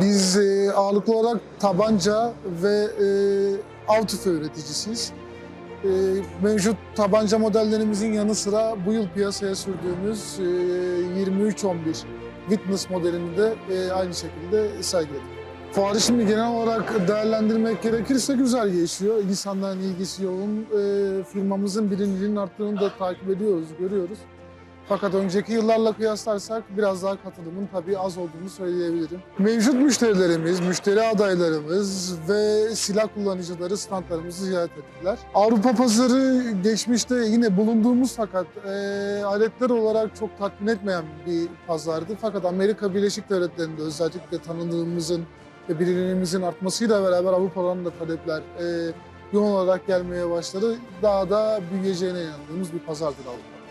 Biz e, ağırlıklı olarak tabanca ve e, av tüfeği üreticisiyiz. E, mevcut tabanca modellerimizin yanı sıra bu yıl piyasaya sürdüğümüz e, 2311 Witness modelini de e, aynı şekilde sergiledik. Fuarı şimdi genel olarak değerlendirmek gerekirse güzel geçiyor. İnsanların ilgisi yoğun. E, firmamızın birinciliğinin arttığını da takip ediyoruz, görüyoruz. Fakat önceki yıllarla kıyaslarsak biraz daha katılımın tabii az olduğunu söyleyebilirim. Mevcut müşterilerimiz, müşteri adaylarımız ve silah kullanıcıları standlarımızı ziyaret ettiler. Avrupa pazarı geçmişte yine bulunduğumuz fakat e, aletler olarak çok tatmin etmeyen bir pazardı. Fakat Amerika Birleşik Devletleri'nde özellikle tanıdığımızın ve bilinimimizin artmasıyla beraber Avrupa'dan da talepler e, yoğun olarak gelmeye başladı. Daha da büyüyeceğine inandığımız bir pazardır Avrupa.